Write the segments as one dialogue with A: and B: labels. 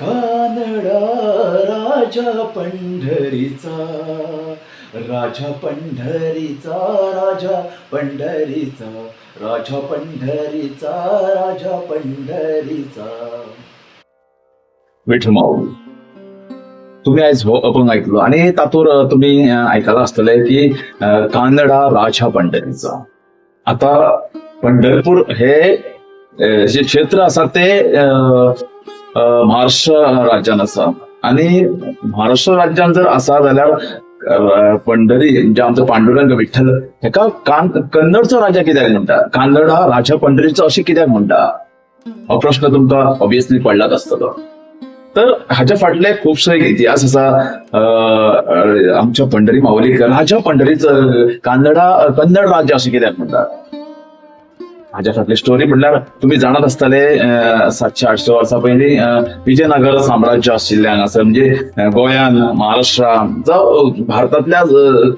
A: कानडा राजा पंढरीचा राजा पंढरीचा राजा पंढरीचा राजा पंढरीचा राजा पंढरीचा.
B: विठ्ठल माऊ तुम्ही आज हो अभंग ऐकलो. आणि तातूर तुम्ही ऐकायला आयकलां आसतले की कानडा राजा पंढरीचा. आता पंढरपूर हे जे क्षेत्र आसा ते महाराष्ट्र राज्यान आसा आणि महाराष्ट्र राज्यान जर आसा जाल्यार पंढरी म्हणजे आमचो पांडुरंग विठ्ठल हेका कान कन्नडचो राजा कित्याक म्हणटा हा राजा पंढरीचो अशें कित्याक म्हणटा हो प्रश्न तुमकां ऑब्वियसली पडलाच आसतलो तर हाच्या फाटले खुबशे इतिहास आसा आमच्या पंढरी माऊलीक राजा पंढरीचं कान्नडा कन्नड राज्य अशें कित्याक म्हणटा हाच्या फाटली स्टोरी म्हटल्यार तुम्ही जाणत असताले सातशे आठशे वर्सां पयलीं विजयनगर साम्राज्य आशिल्लें हांगासर म्हणजे गोंयान महाराष्ट्रा जावं भारतांतल्या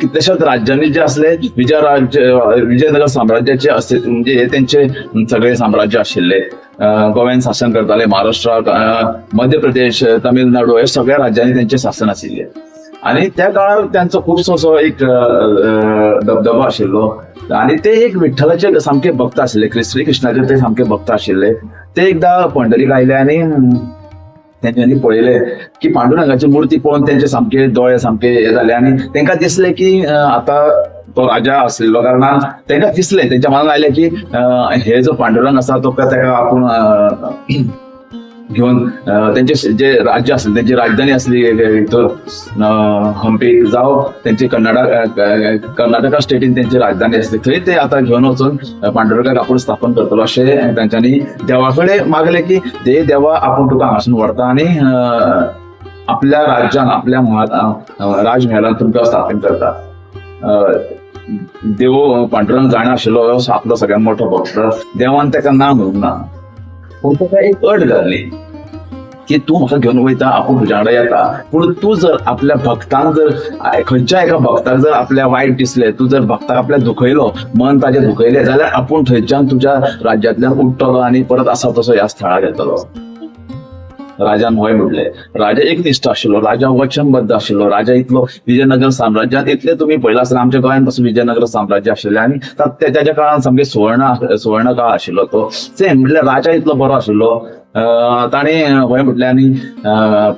B: कितल्याशाच राज्यांनी जे असले विजय राज्य विजयनगर साम्राज्याचे असे म्हणजे हे तेंचे सगळे साम्राज्य आशिल्ले गोव्यान शासन करताले महाराष्ट्राक मध्य प्रदेश तमिळनाडू हे सगळ्या राज्यांनी त्यांचे शासन आशिल्ले आणि त्या काळार त्यांचो खुबसो असो एक अं, दबदबो हो. आशिल्लो आणि ते एक विठ्ठलाचे सामके भक्त आशिल्ले श्री कृष्णाचे ते सामके भक्त आशिल्ले. ते एकदा पंढरीक आयले आणि अं, पळयले की पांडुरंगाची मूर्ती पळोवन तेंचे सामके दोळे सामके हे जाले आणि तांकां दिसले की आतां आता तो राजा आशिल्लो कारणान तेंका दिसले तेंच्या मनान आयले की हे जो पांडुरंग आसा तो काय आपूण घेऊन त्यांचे जे राज्य असेल त्यांची राजधानी असली हम्पी अं, जावं त्यांची कर्नाटक कर्नाटका स्टेटीन त्यांची राजधानी असते थंय ते आता घेऊन वचून पांडुरंगाक आपण स्थापन करतलो अशे त्यांच्यानी देवाकडे मागले की ते देवा आपण तुका हांगासून व्हरता आणि आपल्या राज्यान आपल्या महा- राजमहलान तुमकां स्थापन करता. देव पांडुरंग जाणा आशिल्लो आपलो सगळ्यात मोठो भक्त देवान ताका ना म्हणूंक ना कोणत्या एक अट घालली की तू म्हाका घेऊन वयता आपूण तुज्या वांगडा येता. पूण तू जर आपल्या भक्तांक जर खंयच्या एका भक्ताक जर आपल्या वायट दिसले तू जर भक्ताक आपल्या दुखयलो मन ताजे दुखयले जाल्यार आपूण थंयच्यान तुज्या राज्यांतल्यान उठतलो आणि परत असा तसो ह्या स्थळार येतलो. राजान होय म्हणले. राजा एक निश्ठ आशिल्लो राजा वचनबद्ध आशिल्लो राजा इतलो विजयनगर साम्राज्यात इतले तुम्ही पळयला आसतना आमच्या गोंयानपासून विजयनगर साम्राज्य आशिल्ले आनी त्याच्या काळान सामके सुवर्ण सुवर्ण काळ आशिल्लो तो. सेम म्हटल्यार म्हणजे राजा इतलो बरो आशिल्लो ताणें हय म्हटलें आनी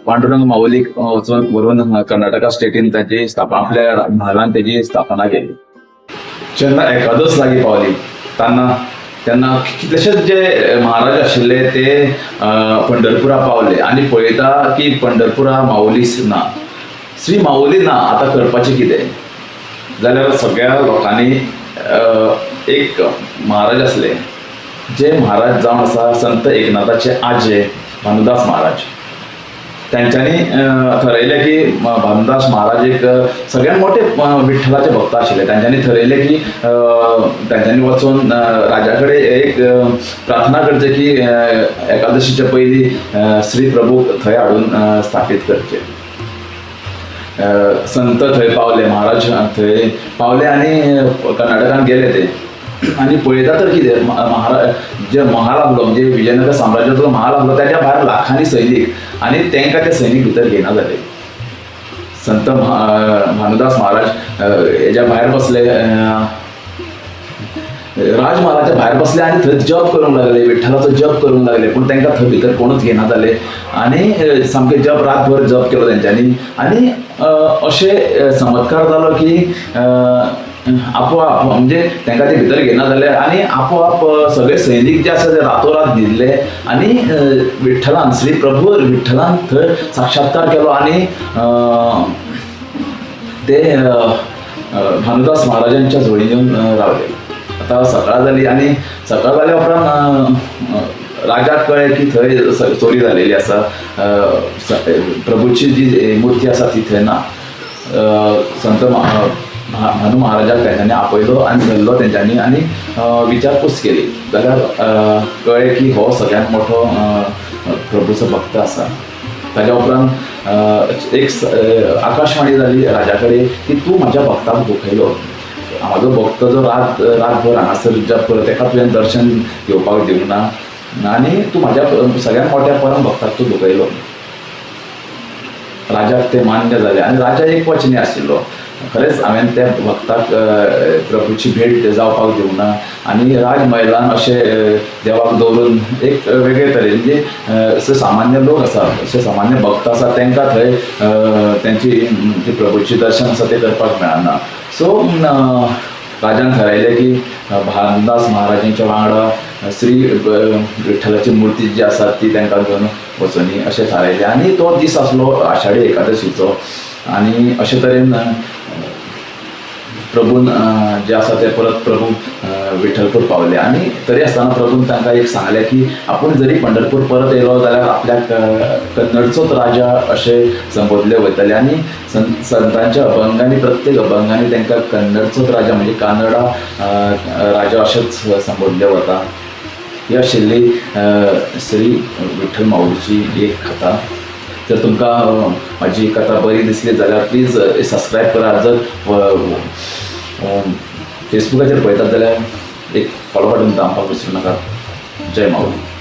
B: पांडुरंग माऊलीक वचून व्हरून कर्नाटका स्टेटीन ताची स्थापना आपल्या म्हालान तेजी स्थापना केली. जेन्ना एकादस लागीं पावली. तेन्ना तेन्ना कितलेशेच जे महाराज आशिल्ले ते पंढरपुरा पावले आनी पळयता की पंढरपुरा माऊलीस ना. श्री माऊली ना आतां करपाचें कितें जाल्यार सगळ्या लोकांनी एक महाराज आसले जे महाराज जावन आसा संत एकनाथाचे आजे भानुदास महाराज. त्यांच्यानी अं, की भानदास महाराज एक सगळ्यात मोठे विठ्ठलाचे भक्त आशिल्ले त्यांच्यानी ठरयले की अं, त्यांच्यानी वचून राजा राजाकडे एक प्रार्थना करचे की एकादशीच्या पयलीं श्री प्रभू थंय हाडून स्थापीत करचे संत थंय पावले महाराज थंय पावले आणि कर्नाटकान गेले ते. आणि पळयता तर कितें महाराज जे महाल आसलो म्हणजे विजयनगर साम्राज्याचो महाल आसलो त्याच्या भायर लाखांनी सैनीक आणि तांकां ते सैनीक भितर घेयना जाले संत भानुदास महाराज अं, हेच्या भायर बसले अं, राज महाराजा भायर बसले आणि थंय जप करूंक लागले विठ्ठलाचो जप करूंक लागले पूण तांकां थंय भितर कोणूच घेना जाले आनी सामके जप रातभर जप केलो तेंच्यांनी आनी अशें चमत्कार जालो की आपोआप म्हणजे त्यांना ते भितर घेना जाले आनी आपोआप सगळे सैनीक जे आसा ते रातोरात न्हिदले आनी विठ्ठलान श्री प्रभू विठ्ठलान थंय साक्षात्कार केलो आनी ते भानुदास महाराजांच्या झोळीन येवन रावले. आता सकाळ जाली आणि सकाळ जाल्या उपरांत राजाक कळ्ळें की थंय चोरी जालेली आसा प्रभूची जी मुर्ती आसा ती थंय ना संत संत मा- महाराजाक तेंच्यांनी आपयलो आनी धरलो तेंच्यांनी आनी विचारपूस केली. जाल्यार कळ्ळें की हो सगळ्यांत मोठो प्रभूचो भक्त आसा ताच्या उपरांत एक आकाशवाणी जाली राजा कडेन की तूं म्हाज्या भक्ताक दुखयलो. म्हाजो भक्त जो रात रातभर हांगासर जप करता ताका तुवें दर्शन घेवपाक दिवंक ना आनी तूं म्हाज्या सगळ्यांत मोठ्या परम भक्ताक तूं दुखयलो. राजाक ते मान्य जाले आनी राजा एक वचनी आशिल्लो खरेंच हांवें त्या भक्ताक प्रभूची भेट जावपाक दिवना आनी राजमहलान अशें देवाक दवरून एक वेगळे तरेन म्हणजे सामान्य लोक आसा अशे सामान्य भक्त आसा तांकां थंय तेंची त्यांची जी प्रभूची दर्शन आसा ते करपाक मेळना. सो राजान थारायलें की भारदास भानदास महाराजांच्या वांगडा श्री विठ्ठलाची मुर्ती जी आसा ती तांकां घेवन वचोनी अशें थारायलें आनी तो दीस आसलो आषाढी एकादशीचो. आनी अशे तरेन प्रभून जे आसा ते परत प्रभू विठ्ठलपूर पावले. आनी तरी आसतना प्रभून तांकां एक सांगलें की आपूण जरी पंढरपूर परत येयलो जाल्यार आपल्याक कन्नडचोच राजा अशें संबोधले वयतले आनी संतांच्या अभंगांनी प्रत्येक अभंगांनी तांकां कन्नडचोच राजा म्हणजे कानडा राजा अशेंच संबोधले वता या आशिल्ली श्री विठ्ठल माऊलीची एक कथा. जर तुमकां अ, म्हाजी कथा बरी दिसली जाल्यार प्लीज सबस्क्रायब करा. जर फेसबुकाचेर पळयतात जाल्यार एक फॉलो बटन दामपाक विसरू नाका. जय माऊली.